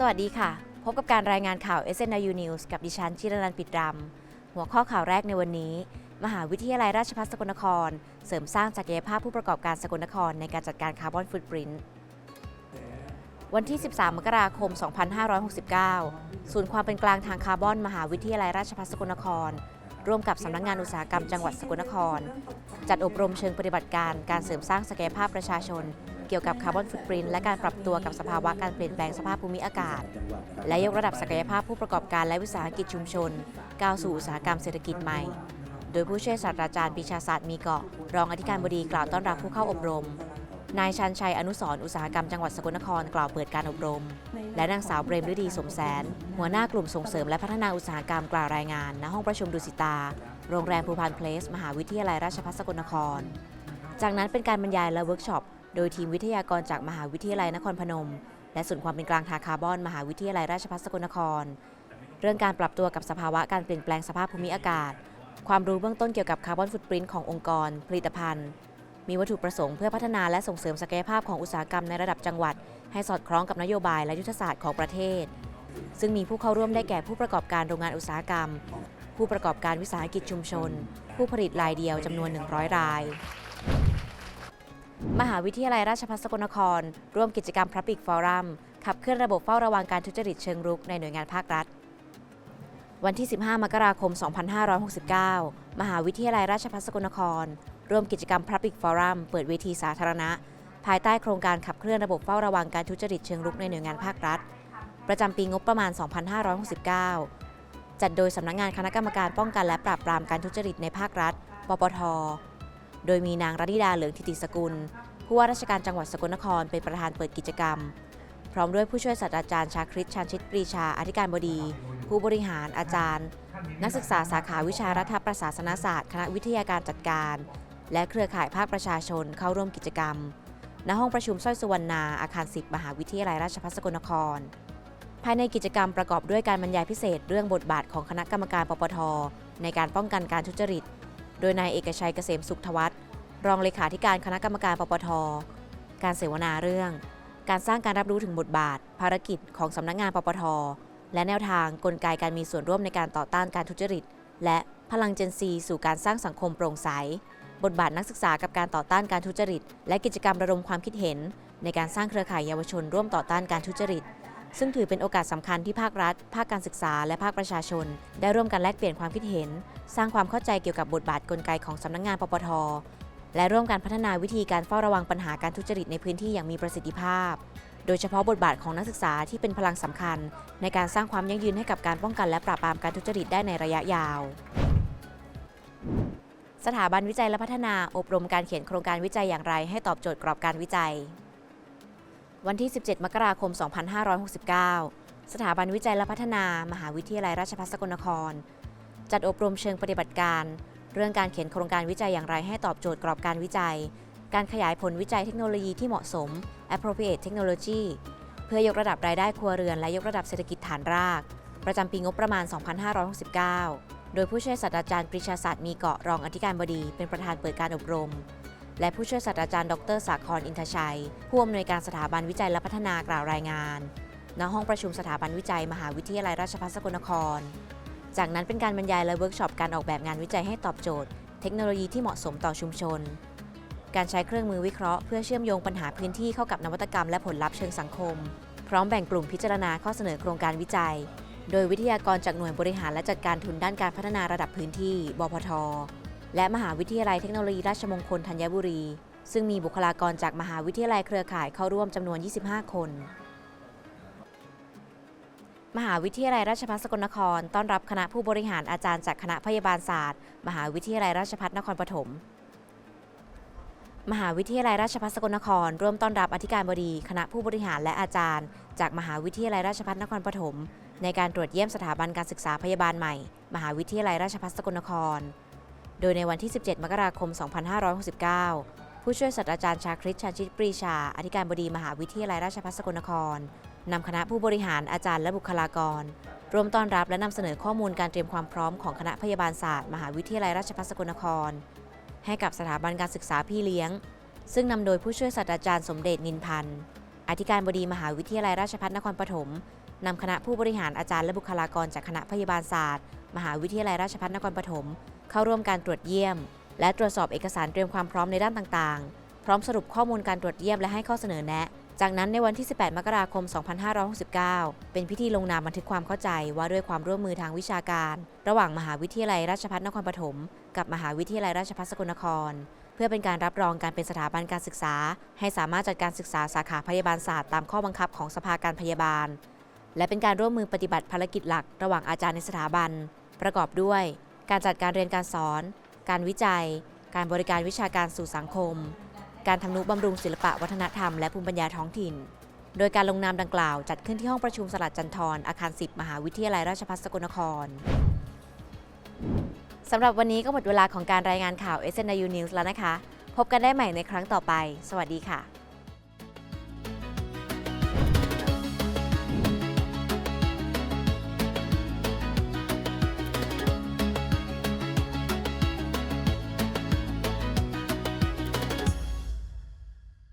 สวัสดีค่ะ พบกับการรายงานข่าว SNU News กับดิฉันชิรนันปิดรำ หัวข้อข่าวแรกในวันนี้ มหาวิทยาลัยราชภัฏสกลนคร เสริมสร้างศักยภาพผู้ประกอบการสกลนครในการจัดการคาร์บอนฟุตปรินต์วันที่ 13 มกราคม 2569 ศูนย์ความเป็นกลางทางคาร์บอน มหาวิทยาลัยราชภัฏสกลนคร ร่วมกับสำนักงานอุตสาหกรรมจังหวัดสกลนคร จัดอบรมเชิงปฏิบัติการการเสริมสร้างศักยภาพประชาชน เกี่ยวกับคาร์บอนฟุตปรินและการปรับตัวกับสภาวะการเปลี่ยนแปลงสภาพภูมิอากาศ และยกระดับศักยภาพผู้ประกอบการและวิสาหกิจชุมชน ก้าวสู่อุตสาหกรรมเศรษฐกิจใหม่ โดยผู้ช่วยศาสตราจารย์ปีชาศาสตร์มีเกาะ รองอธิการบดีกล่าวต้อนรับผู้เข้าอบรม นายชันชัยอนุสรอุตสาหกรรมจังหวัดสกลนครกล่าวเปิดการอบรม และนางสาวเบรมฤดีสมแสน หัวหน้ากลุ่มส่งเสริมและพัฒนาอุตสาหกรรมกล่าวรายงานณห้องประชุมดุสิตา โรงแรมภูพานเพลส มหาวิทยาลัยราชภัฏสกลนคร จากนั้นเป็นการบรรยายและเวิร์กช็อป โดยทีมวิทยากรจากมหาวิทยาลัยนครพนม และศูนย์ความเป็นกลางทางคาร์บอน มหาวิทยาลัยราชภัฏสกลนคร เรื่องการปรับตัวกับสภาวะการเปลี่ยนแปลงสภาพภูมิอากาศ ความรู้เบื้องต้นเกี่ยวกับคาร์บอนฟุตปรินต์ขององค์กร ผลิตภัณฑ์ มีวัตถุประสงค์เพื่อพัฒนาและส่งเสริมศักยภาพของอุตสาหกรรมในระดับจังหวัด ให้สอดคล้องกับนโยบายและยุทธศาสตร์ของประเทศ ซึ่งมีผู้เข้าร่วมได้แก่ผู้ประกอบการโรงงานอุตสาหกรรม ผู้ประกอบการวิสาหกิจชุมชน ผู้ผลิตรายเดียวจำนวน 100 ราย มหาวิทยาลัยราชภัฏสกลนคร ร่วมกิจกรรม Public Forum ขับเคลื่อนระบบเฝ้าระวังการทุจริตเชิงรุกในหน่วยงานภาครัฐ วันที่ 15 มกราคม 2569 มหาวิทยาลัยราชภัฏสกลนคร ร่วมกิจกรรม Public Forum เปิดเวทีสาธารณะ ภายใต้โครงการขับเคลื่อนระบบเฝ้าระวังการทุจริตเชิงรุกในหน่วยงานภาครัฐ ประจำปีงบประมาณ 2569 จัดโดยสำนักงานคณะกรรมการป้องกันและปราบปรามการทุจริตในภาครัฐ ปปท โดยมีนางรัติดาเหลืองทิติสกุล ผู้ว่าราชการจังหวัดสกลนครเป็นประธานเปิดกิจกรรม พร้อมด้วยผู้ช่วยศาสตราจารย์ชาคริตชาญชิตปรีชาอธิการบดี ผู้บริหารอาจารย์ นักศึกษาสาขาวิชารัฐประศาสนศาสตร์ คณะวิทยาการจัดการ และเครือข่ายภาคประชาชนเข้าร่วมกิจกรรม ณห้องประชุมสร้อยสุวรรณาอาคาร 10 มหาวิทยาลัยราชภัฏสกลนคร ภายในกิจกรรมประกอบด้วยการบรรยายพิเศษ เรื่องบทบาทของคณะกรรมการปปทในการป้องกันการทุจริต โดยนายเอกชัยเกษมสุขทวัฒน์รองเลขาธิการคณะกรรมการปปท การเสวนาเรื่อง การสร้างการรับรู้ถึงบทบาท ภารกิจของสำนักงานปปท และแนวทางกลไกการมีส่วนร่วมในการต่อต้านการทุจริต และพลังเจนซีสู่การสร้างสังคมโปร่งใส บทบาทนักศึกษากับการต่อต้านการทุจริต และกิจกรรมระดมความคิดเห็น ในการสร้างเครือข่ายเยาวชนร่วมต่อต้านการทุจริต ซึ่งถือเป็นโอกาสสำคัญที่ภาครัฐ ภาคการศึกษา และภาคประชาชน ได้ร่วมกันแลกเปลี่ยนความคิดเห็น สร้างความเข้าใจเกี่ยวกับบทบาทกลไกของสำนักงานปปท และร่วมกันพัฒนาวิธีการเฝ้าระวังปัญหาการทุจริตในพื้นที่อย่างมีประสิทธิภาพ โดยเฉพาะบทบาทของนักศึกษาที่เป็นพลังสำคัญ ในการสร้างความยั่งยืนให้กับการป้องกันและปราบปรามการทุจริตได้ในระยะยาวสถาบันวิจัยและพัฒนาอบรมการเขียนโครงการวิจัยอย่างไรให้ตอบโจทย์กรอบการวิจัย วันที่ 17 มกราคม 2569 สถาบันวิจัยและพัฒนามหาวิทยาลัยราชภัฏสกลนคร จัดอบรมเชิงปฏิบัติการ เรื่องการเขียนโครงการวิจัยอย่างไรให้ตอบโจทย์กรอบการวิจัย การขยายผลวิจัยเทคโนโลยีที่เหมาะสม appropriate technology เพื่อยกระดับรายได้ครัวเรือน และยกระดับเศรษฐกิจฐานราก ประจำปีงบประมาณ 2569 โดยผู้ช่วยศาสตราจารย์ปริชาศาสตร์มีเกาะรองอธิการบดี เป็นประธานเปิดการอบรม และผู้ช่วยศาสตราจารย์ดรสาครอินทชัย ผู้อำนวยการสถาบันวิจัยและพัฒนากล่าวรายงาน ณ ห้องประชุมสถาบันวิจัย มหาวิทยาลัยราชภัฏสกลนคร จากนั้นเป็นการบรรยายและเวิร์กช็อปการออกแบบงานวิจัยให้ตอบโจทย์ เทคโนโลยีที่เหมาะสมต่อชุมชน การใช้เครื่องมือวิเคราะห์เพื่อเชื่อมโยงปัญหาพื้นที่เข้ากับนวัตกรรมและผลลัพธ์เชิงสังคม พร้อมแบ่งกลุ่มพิจารณาข้อเสนอโครงการวิจัย โดยวิทยากรจากหน่วยบริหารและจัดการทุนด้านการพัฒนาระดับพื้นที่ บพท และมหาวิทยาลัยเทคโนโลยีราชมงคลธัญบุรี ซึ่งมีบุคลากรจากมหาวิทยาลัยเครือข่ายเข้าร่วมจำนวน 25 คน มหาวิทยาลัยราชภัฏสกลนคร ต้อนรับคณะผู้บริหารอาจารย์จากคณะพยาบาลศาสตร์ มหาวิทยาลัยราชภัฏนครปฐมมหาวิทยาลัยราชภัฏสกลนคร ร่วมต้อนรับอธิการบดี คณะผู้บริหารและอาจารย์ จากมหาวิทยาลัยราชภัฏนครปฐมในการตรวจเยี่ยมสถาบันการศึกษาพยาบาลใหม่ มหาวิทยาลัยราชภัฏสกลนคร โดยในวันที่ 17 มกราคม 2569 ผู้ช่วยศาสตราจารย์ชาคริตชาชิตปรีชา อธิการบดีมหาวิทยาลัยราชภัฏสกลนครนำคณะผู้บริหารอาจารย์และบุคลากรร่วมต้อนรับและนำเสนอข้อมูลการเตรียมความพร้อมของคณะพยาบาลศาสตร์ มหาวิทยาลัยราชภัฏสกลนคร ให้กับสถาบันการศึกษาพี่เลี้ยง ซึ่งนำโดยผู้ช่วยศาสตราจารย์สมเด็จนินพันธ์อธิการบดีมหาวิทยาลัยราชภัฏนครปฐมนำคณะผู้บริหารอาจารย์และบุคลากรจากคณะพยาบาลศาสตร์ มหาวิทยาลัยราชภัฏนครปฐม เข้าร่วมการตรวจเยี่ยม และตรวจสอบเอกสารเตรียมความพร้อมในด้านต่างๆ พร้อมสรุปข้อมูลการตรวจเยี่ยมและให้ข้อเสนอแนะ จากนั้นในวันที่ 18 มกราคม 2569 เป็นพิธีลงนามบันทึกความเข้าใจว่าด้วยความร่วมมือทางวิชาการ ระหว่างมหาวิทยาลัยราชภัฏนครปฐมกับมหาวิทยาลัยราชภัฏสกลนคร เพื่อเป็นการรับรองการเป็นสถาบันการศึกษา ให้สามารถจัดการศึกษาสาขาพยาบาลศาสตร์ตามข้อบังคับของสภาการพยาบาล และเป็นการร่วมมือปฏิบัติภารกิจหลัก ระหว่างอาจารย์ในสถาบัน ประกอบด้วย การจัดการเรียนการสอน การวิจัย การบริการวิชาการสู่สังคม การทำนุบำรุงศิลปะวัฒนธรรมและภูมิปัญญาท้องถิ่น โดยการลงนามดังกล่าวจัดขึ้นที่ห้องประชุมสลัดจันทรอาคาร 10 มหาวิทยาลัยราชภัฏสกลนครสำหรับวันนี้ก็หมดเวลาของการรายงานข่าว SNU News แล้วนะคะ พบกันได้ใหม่ในครั้งต่อไป สวัสดีค่ะ